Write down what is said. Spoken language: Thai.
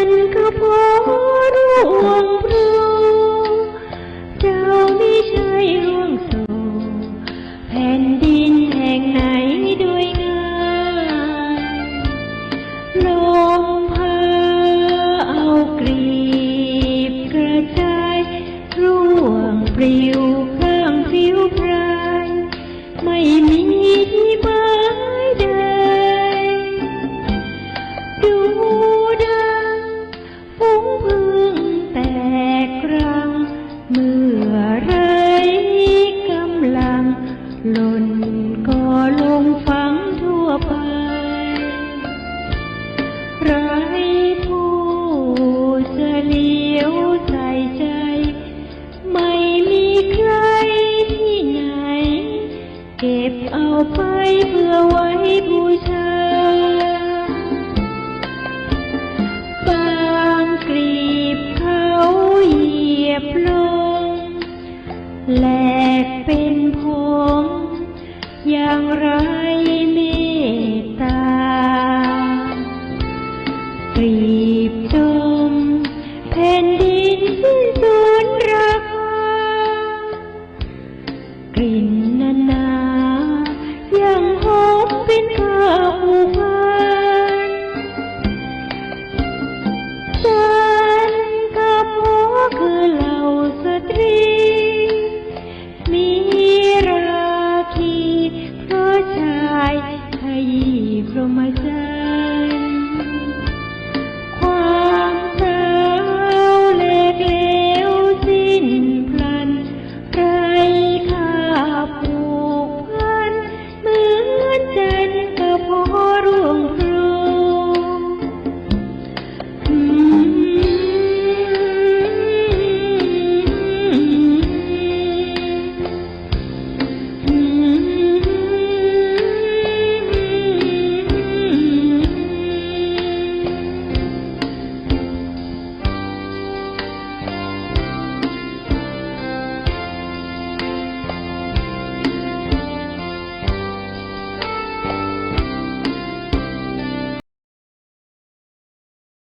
มันก็เพราะร่วงพรูเราไม่ใช่ร่วงโศกแผ่นดินแห่งไหนด้วยงานลมพาเอากลีบกระจายร่วงปลิว หล่นก็ลงฝังทั่วไป ไรผู้จะเลี้ยวใส่ใจ ไม่มีใครที่ไหน เก็บเอาไปเพื่อไว้ อย่างไรเมตตาปรีบจมแผ่นดินที่สูงายให้พรหมจารย์